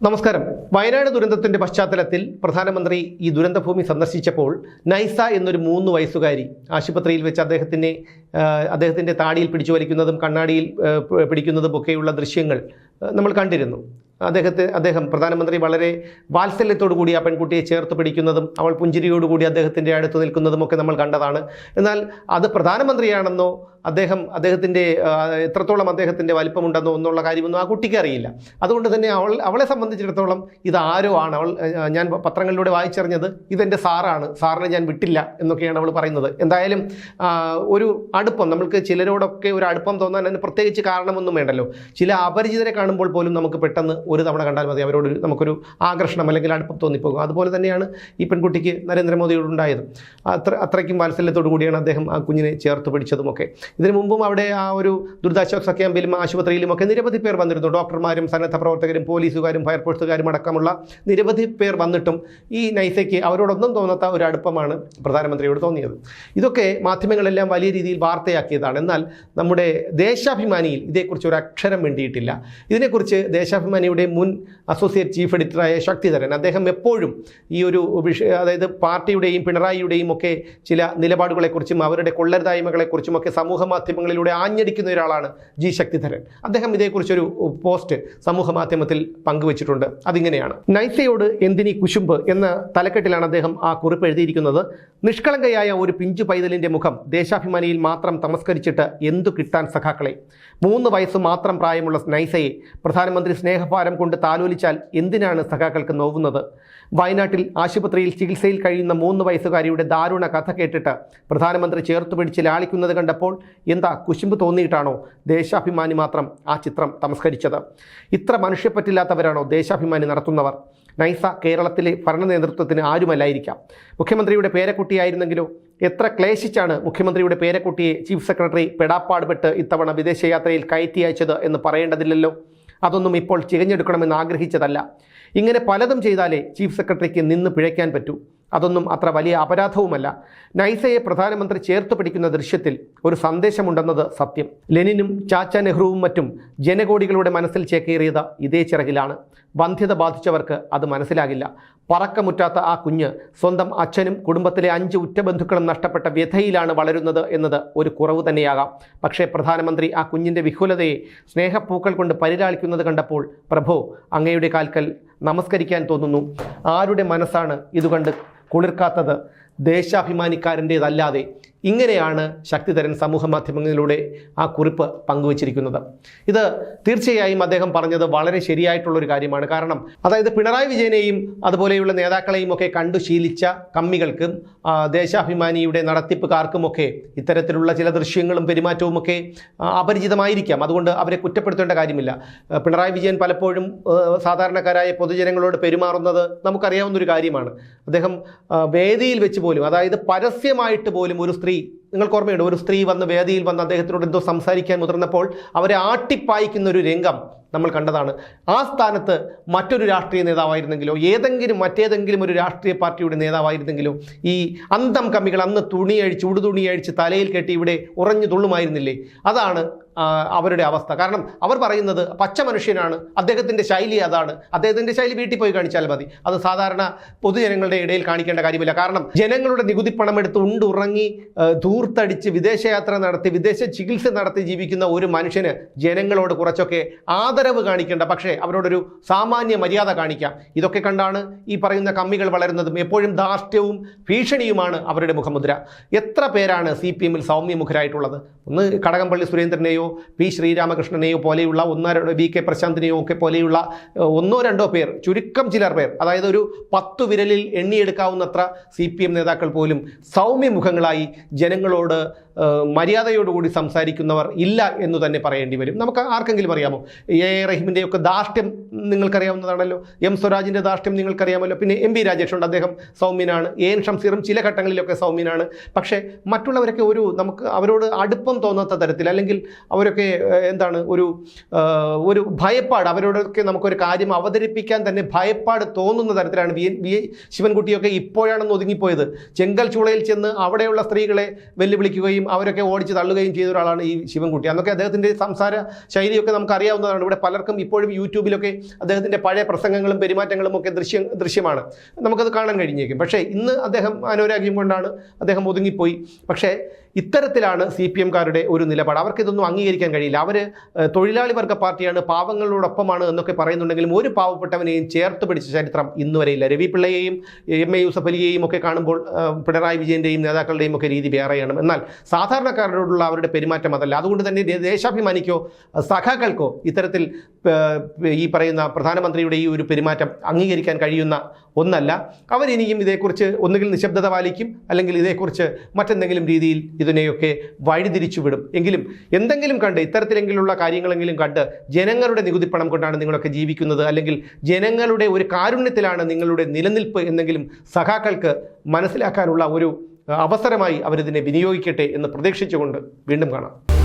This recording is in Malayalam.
നമസ്കാരം. വയനാട് ദുരന്തത്തിന്റെ പശ്ചാത്തലത്തിൽ പ്രധാനമന്ത്രി ഈ ദുരന്തഭൂമി സന്ദർശിച്ചപ്പോൾ നൈസ എന്നൊരു മൂന്ന് വയസ്സുകാരി ആശുപത്രിയിൽ വെച്ച് അദ്ദേഹത്തിനെ അദ്ദേഹത്തിന്റെ താടിയിൽ പിടിച്ചു വലിക്കുന്നതും കണ്ണാടിയിൽ പിടിക്കുന്നതും ഒക്കെയുള്ള ദൃശ്യങ്ങൾ നമ്മൾ കണ്ടിരുന്നു. അദ്ദേഹത്തെ അദ്ദേഹം പ്രധാനമന്ത്രി വളരെ വാത്സല്യത്തോടു കൂടി ആ പെൺകുട്ടിയെ ചേർത്ത് പിടിക്കുന്നതും അവൾ പുഞ്ചിരിയോടുകൂടി അദ്ദേഹത്തിന്റെ അടുത്ത് നിൽക്കുന്നതും ഒക്കെ നമ്മൾ കണ്ടതാണ്. എന്നാൽ അത് പ്രധാനമന്ത്രിയാണെന്നോ അദ്ദേഹം അദ്ദേഹത്തിന്റെ എത്രത്തോളം അദ്ദേഹത്തിന്റെ വലിപ്പമുണ്ടെന്നോ എന്നുള്ള കാര്യമൊന്നും ആ കുട്ടിക്ക് അറിയില്ല. അതുകൊണ്ട് തന്നെ അവൾ അവളെ സംബന്ധിച്ചിടത്തോളം ഇത് ആരോ ആണ്. അവൾ ഞാൻ പത്രങ്ങളിലൂടെ വായിച്ചറിഞ്ഞത് ഇതെന്റെ സാറാണ്. സാറിനെ ഞാൻ വിട്ടില്ല എന്നൊക്കെയാണ് അവൾ പറയുന്നത്. എന്തായാലും ഒരു അടുപ്പം നമ്മൾക്ക് ചിലരോടൊക്കെ ഒരു അടുപ്പം തോന്നാൻ അതിന് പ്രത്യേകിച്ച് കാരണമൊന്നും വേണ്ടല്ലോ. ചില അപരിചിതരെ കാണുമ്പോൾ പോലും നമുക്ക് പെട്ടെന്ന് ഒരു തവണ കണ്ടാൽ മതി. അവരോട് നമുക്കൊരു ആകർഷണം അല്ലെങ്കിൽ അടുപ്പം തോന്നിപ്പോകും. അതുപോലെ തന്നെയാണ് ഈ പെൺകുട്ടിക്ക് നരേന്ദ്രമോദിയോടുണ്ടായത് അത്ര അത്രയ്ക്കും വാത്സല്യത്തോടു കൂടിയാണ് അദ്ദേഹം ആ കുഞ്ഞിനെ ചേർത്ത് പിടിച്ചതുമൊക്കെ. ഇതിനു മുമ്പും അവിടെ ആ ഒരു ദുരിതാശ്വാസ ക്യാമ്പിലും ആശുപത്രിയിലും ഒക്കെ നിരവധി പേർ വന്നിരുന്നു. ഡോക്ടർമാരും സന്നദ്ധ പ്രവർത്തകരും പോലീസുകാരും ഫയർഫോഴ്സുകാരും അടക്കമുള്ള നിരവധി പേർ വന്നിട്ടും ഈ നൈസയ്ക്ക് അവരോടൊന്നും തോന്നാത്ത ഒരു അടുപ്പമാണ് പ്രധാനമന്ത്രിയോട് തോന്നിയത്. ഇതൊക്കെ മാധ്യമങ്ങളെല്ലാം വലിയ രീതിയിൽ വാർത്തയാക്കിയതാണ്. എന്നാൽ നമ്മുടെ ദേശാഭിമാനിയിൽ ഇതേക്കുറിച്ച് ഒരു അക്ഷരം വേണ്ടിയിട്ടില്ല ഇതിനെക്കുറിച്ച് ദേശാഭിമാനിയുടെ മുൻ അസോസിയേറ്റ് ചീഫ് എഡിറ്ററായ ശക്തിധരൻ അദ്ദേഹം എപ്പോഴും ഈ ഒരു വിഷയ അതായത് പാർട്ടിയുടെയും പിണറായിയുടെയും ഒക്കെ ചില നിലപാടുകളെക്കുറിച്ചും അവരുടെ കൊള്ളരുതായ്മകളെക്കുറിച്ചും ഒക്കെ സമൂഹ മാധ്യമങ്ങളിലൂടെ ആഞ്ഞടിക്കുന്ന ഒരാളാണ് ജി ശക്തിധരൻ. അദ്ദേഹം ഇതേക്കുറിച്ചൊരു പോസ്റ്റ് സമൂഹ മാധ്യമത്തിൽ പങ്കുവച്ചിട്ടുണ്ട്. അതിങ്ങനെയാണ്. നൈസയോട് എന്തിനീ കുശുമ്പ്? എന്ന തലക്കെട്ടിലാണ് അദ്ദേഹം ആ കുറിപ്പ് എഴുതിയിരിക്കുന്നത്. നിഷ്കളങ്കയായ ഒരു പിഞ്ചു പൈതലിന്റെ മുഖം ദേശാഭിമാനിയിൽ മാത്രം തമസ്കരിച്ചിട്ട് എന്തു കിട്ടാൻ സഖാക്കളെ? മൂന്ന് വയസ്സ് മാത്രം പ്രായമുള്ള നൈസയെ പ്രധാനമന്ത്രി സ്നേഹഭാരം കൊണ്ട് താലോലിച്ചാൽ എന്തിനാണ് സഖാക്കൾക്ക് നോവുന്നത്? വയനാട്ടിൽ ആശുപത്രിയിൽ ചികിത്സയിൽ കഴിയുന്ന മൂന്ന് വയസ്സുകാരിയുടെ ദാരുണ കഥ കേട്ടിട്ട് പ്രധാനമന്ത്രി ചേർത്തുപിടിച്ച് ലാളിക്കുന്നത് കണ്ടപ്പോൾ എന്താ കുശുമ്പ് തോന്നിയിട്ടാണോ ദേശാഭിമാനി മാത്രം ആ ചിത്രം തമസ്കരിച്ചത്? ഇത്ര മനുഷ്യപ്പറ്റില്ലാത്തവരാണോ ദേശാഭിമാനി നടത്തുന്നവർ? നൈസ കേരളത്തിലെ ഭരണ നേതൃത്വത്തിന് ആരുമല്ലായിരിക്കാം. മുഖ്യമന്ത്രിയുടെ പേരക്കുട്ടിയായിരുന്നെങ്കിലോ? എത്ര ക്ലേശിച്ചാണ് മുഖ്യമന്ത്രിയുടെ പേരക്കുട്ടിയെ ചീഫ് സെക്രട്ടറി പെടാപ്പാടുപെട്ട് ഇത്തവണ വിദേശയാത്രയിൽ കയറ്റി അയച്ചത് എന്ന് പറയേണ്ടതില്ലല്ലോ? അതൊന്നും ഇപ്പോൾ ചികഞ്ഞെടുക്കണമെന്ന് ആഗ്രഹിച്ചതല്ല. ഇങ്ങനെ പലതും ചെയ്താലേ ചീഫ് സെക്രട്ടറിക്ക് നിന്ന് പിഴയ്ക്കാൻ പറ്റൂ. അതൊന്നും അത്ര വലിയ അപരാധവുമല്ല. നൈസയെ പ്രധാനമന്ത്രി ചേർത്ത് പിടിക്കുന്ന ദൃശ്യത്തിൽ ഒരു സന്ദേശമുണ്ടെന്നത് സത്യം. ലെനിനും ചാച്ച നെഹ്റുവും മറ്റും ജനകോടികളുടെ മനസ്സിൽ ചേക്കേറിയത് ഇതേ ചിറകിലാണ്. വന്ധ്യത ബാധിച്ചവർക്ക് അത് മനസ്സിലാകില്ല. പറക്കമുറ്റാത്ത ആ കുഞ്ഞ് സ്വന്തം അച്ഛനും കുടുംബത്തിലെ അഞ്ച് ഉറ്റബന്ധുക്കളും നഷ്ടപ്പെട്ട വ്യഥയിലാണ് വളരുന്നത് എന്നത് ഒരു കുറവ് തന്നെയാകാം. പക്ഷേ പ്രധാനമന്ത്രി ആ കുഞ്ഞിന്റെ വിഹുലതയെ സ്നേഹപ്പൂക്കൾ കൊണ്ട് പരിലാളിക്കുന്നത് കണ്ടപ്പോൾ പ്രഭോ അങ്ങയുടെ കാൽക്കൽ നമസ്കരിക്കാൻ തോന്നുന്നു. ആരുടെ മനസ്സാണ് ഇതുകൊണ്ട് കുളിർക്കാത്തത്? ദേശാഭിമാനിക്കാരന്റേതല്ലാതെ ഇങ്ങനെയാണ് ശക്തിധരൻ സമൂഹ മാധ്യമങ്ങളിലൂടെ ആ കുറിപ്പ് പങ്കുവച്ചിരിക്കുന്നത്. ഇത് തീർച്ചയായും അദ്ദേഹം പറഞ്ഞത് വളരെ ശരിയായിട്ടുള്ളൊരു കാര്യമാണ്. കാരണം അതായത് പിണറായി വിജയനെയും അതുപോലെയുള്ള നേതാക്കളെയും ഒക്കെ കണ്ടു ശീലിച്ച കമ്മികൾക്കും ദേശാഭിമാനിയുടെ നടത്തിപ്പുകാർക്കുമൊക്കെ ഇത്തരത്തിലുള്ള ചില ദൃശ്യങ്ങളും പെരുമാറ്റവും ഒക്കെ അപരിചിതമായിരിക്കാം. അതുകൊണ്ട് അവരെ കുറ്റപ്പെടുത്തേണ്ട കാര്യമില്ല. പിണറായി വിജയൻ പലപ്പോഴും സാധാരണക്കാരായ പൊതുജനങ്ങളോട് പെരുമാറുന്നത് നമുക്കറിയാവുന്ന ഒരു കാര്യമാണ്. അദ്ദേഹം വേദിയിൽ വെച്ച് പോലും അതായത് പരസ്യമായിട്ട് പോലും ഒരു സ്ത്രീ free നിങ്ങൾക്ക് ഓർമ്മയുണ്ട് ഒരു സ്ത്രീ വന്ന് വേദിയിൽ വന്ന് അദ്ദേഹത്തിനോട് എന്തോ സംസാരിക്കാൻ മുതിർന്നപ്പോൾ അവരെ ആട്ടിപ്പായിക്കുന്ന ഒരു രംഗം നമ്മൾ കണ്ടതാണ്. ആ സ്ഥാനത്ത് മറ്റൊരു രാഷ്ട്രീയ നേതാവായിരുന്നെങ്കിലോ ഏതെങ്കിലും മറ്റേതെങ്കിലും ഒരു രാഷ്ട്രീയ പാർട്ടിയുടെ നേതാവായിരുന്നെങ്കിലോ ഈ അന്തം കമ്മികൾ അന്ന് തുണിയഴിച്ച് ഉടുതുണിയഴിച്ച് തലയിൽ കെട്ടി ഇവിടെ ഉറഞ്ഞു തുള്ളുമായിരുന്നില്ലേ? അതാണ് അവരുടെ അവസ്ഥ. കാരണം അവർ പറയുന്നത് പച്ച മനുഷ്യനാണ് അദ്ദേഹത്തിന്റെ ശൈലി അതാണ്. അദ്ദേഹത്തിന്റെ ശൈലി വീട്ടിൽ പോയി കാണിച്ചാൽ മതി. അത് സാധാരണ പൊതുജനങ്ങളുടെ ഇടയിൽ കാണിക്കേണ്ട കാര്യമില്ല. കാരണം ജനങ്ങളുടെ നികുതി പണമെടുത്ത് ഉണ്ടുറങ്ങി ആ, ധൂർത്തടിച്ച് വിദേശയാത്ര നടത്തി വിദേശ ചികിത്സ നടത്തി ജീവിക്കുന്ന ഒരു മനുഷ്യന് ജനങ്ങളോട് കുറച്ചൊക്കെ ആദരവ് കാണിക്കേണ്ട പക്ഷേ അവരോടൊരു സാമാന്യ മര്യാദ കാണിക്കാം. ഇതൊക്കെ കണ്ടാണ് ഈ പറയുന്ന കമ്മികൾ വളരുന്നതും എപ്പോഴും ധാർഷ്ട്യവും ഭീഷണിയുമാണ് അവരുടെ മുഖമുദ്ര. എത്ര പേരാണ് സി പി എമ്മിൽ സൗമ്യമുഖരായിട്ടുള്ളത്? ഒന്ന് കടകംപള്ളി സുരേന്ദ്രനെയോ പി ശ്രീരാമകൃഷ്ണനെയോ പോലെയുള്ള ഒന്നോ വി കെ പ്രശാന്തിനെയോ ഒക്കെ പോലെയുള്ള ഒന്നോ രണ്ടോ പേർ ചുരുക്കം ചിലർ പേർ അതായത് ഒരു പത്തു വിരലിൽ എണ്ണിയെടുക്കാവുന്നത്ര സി പി എം നേതാക്കൾ പോലും സൗമ്യമുഖങ്ങളായി ജനങ്ങളോട് ഏഹ്, മര്യാദയോടുകൂടി സംസാരിക്കുന്നവർ ഇല്ല എന്ന് തന്നെ പറയേണ്ടി വരും. നമുക്ക് ആർക്കെങ്കിലും അറിയാമോ? എ. എ. റഹീമിന്റെയൊക്കെ ധാർഷ്ട്യം നിങ്ങൾക്കറിയാവുന്നതാണല്ലോ. എം. സ്വരാജിന്റെ ധാർഷ്ട്യം നിങ്ങൾക്കറിയാമല്ലോ. പിന്നെ എം. ബി രാജേഷുണ്ട് അദ്ദേഹം സൗമ്യനാണ്. എ. എൻ. ഷംസീറും ചില ഘട്ടങ്ങളിലൊക്കെ സൗമ്യനാണ്. പക്ഷേ മറ്റുള്ളവരൊക്കെ ഒരു നമുക്ക് അവരോട് അടുപ്പം തോന്നാത്ത തരത്തിൽ അല്ലെങ്കിൽ അവരൊക്കെ എന്താണ് ഒരു ഒരു ഭയപ്പാട് അവരോടൊക്കെ നമുക്കൊരു കാര്യം അവതരിപ്പിക്കാൻ തന്നെ ഭയപ്പാട് തോന്നുന്ന തരത്തിലാണ് വി വി ശിവൻകുട്ടിയൊക്കെ ഇപ്പോഴാണെന്ന് ഒതുങ്ങിപ്പോയത്. ചെങ്കൽ ചൂളയിൽ ചെന്ന് അവിടെയുള്ള സ്ത്രീകളെ വെല്ലുവിളിക്കുകയും അവരൊക്കെ ഓടിച്ച് തള്ളുകയും ചെയ്ത ഒരാളാണ് ഈ ശിവൻകുട്ടി. അന്നൊക്കെ അദ്ദേഹത്തിന്റെ സംസാര ശൈലിയൊക്കെ നമുക്ക് അറിയാവുന്നതാണ് ഇവിടെ പലർക്കും ഇപ്പോഴും യൂട്യൂബിലൊക്കെ അദ്ദേഹത്തിന്റെ പഴയ പ്രസംഗങ്ങളും പെരുമാറ്റങ്ങളും ഒക്കെ ദൃശ്യം ദൃശ്യമാണ്. നമുക്കത് കാണാൻ കഴിഞ്ഞേക്കും. പക്ഷേ ഇന്ന് അദ്ദേഹം അനോരാഗ്യം കൊണ്ടാണ് അദ്ദേഹം ഒതുങ്ങിപ്പോയി. പക്ഷേ ഇത്തരത്തിലാണ് സി പി എംകാരുടെ ഒരു നിലപാട്. അവർക്ക് ഇതൊന്നും അംഗീകരിക്കാൻ കഴിയില്ല. അവർ തൊഴിലാളി വർഗ പാർട്ടിയാണ് പാവങ്ങളോടൊപ്പമാണ് എന്നൊക്കെ പറയുന്നുണ്ടെങ്കിലും ഒരു പാവപ്പെട്ടവനെയും ചേർത്ത് പിടിച്ച ചരിത്രം ഇന്ന് വരെയില്ല രവി പിള്ളയെയും എം എ യൂസഫ് അലിയെയും ഒക്കെ കാണുമ്പോൾ പിണറായി വിജയന്റെയും നേതാക്കളുടെയും ഒക്കെ രീതി വേറെയാണ്. എന്നാൽ സാധാരണക്കാരോടുള്ള അവരുടെ പെരുമാറ്റം അതല്ല. അതുകൊണ്ട് തന്നെ ദേശാഭിമാനിക്കോ സഖാക്കൾക്കോ ഇത്തരത്തിൽ ഈ പറയുന്ന പ്രധാനമന്ത്രിയുടെ ഈ ഒരു പെരുമാറ്റം അംഗീകരിക്കാൻ കഴിയുന്ന ഒന്നല്ല. അവരിനിയും ഇതേക്കുറിച്ച് ഒന്നുകിൽ നിശബ്ദത പാലിക്കും അല്ലെങ്കിൽ ഇതേക്കുറിച്ച് മറ്റെന്തെങ്കിലും രീതിയിൽ ഇതിനെയൊക്കെ വഴിതിരിച്ചു വിടും എങ്കിലും എന്തെങ്കിലും കണ്ട് ഇത്തരത്തിലെങ്കിലുള്ള കാര്യങ്ങളെങ്കിലും കണ്ട് ജനങ്ങളുടെ നികുതി പണം കൊണ്ടാണ് നിങ്ങളൊക്കെ ജീവിക്കുന്നത്. അല്ലെങ്കിൽ ജനങ്ങളുടെ ഒരു കാരുണ്യത്തിലാണ് നിങ്ങളുടെ നിലനിൽപ്പ് എന്നെങ്കിലും സഖാക്കൾക്ക് മനസ്സിലാക്കാനുള്ള ഒരു അവസരമായി അവരിതിനെ വിനിയോഗിക്കട്ടെ എന്ന് പ്രതീക്ഷിച്ചുകൊണ്ട് വീണ്ടും കാണാം.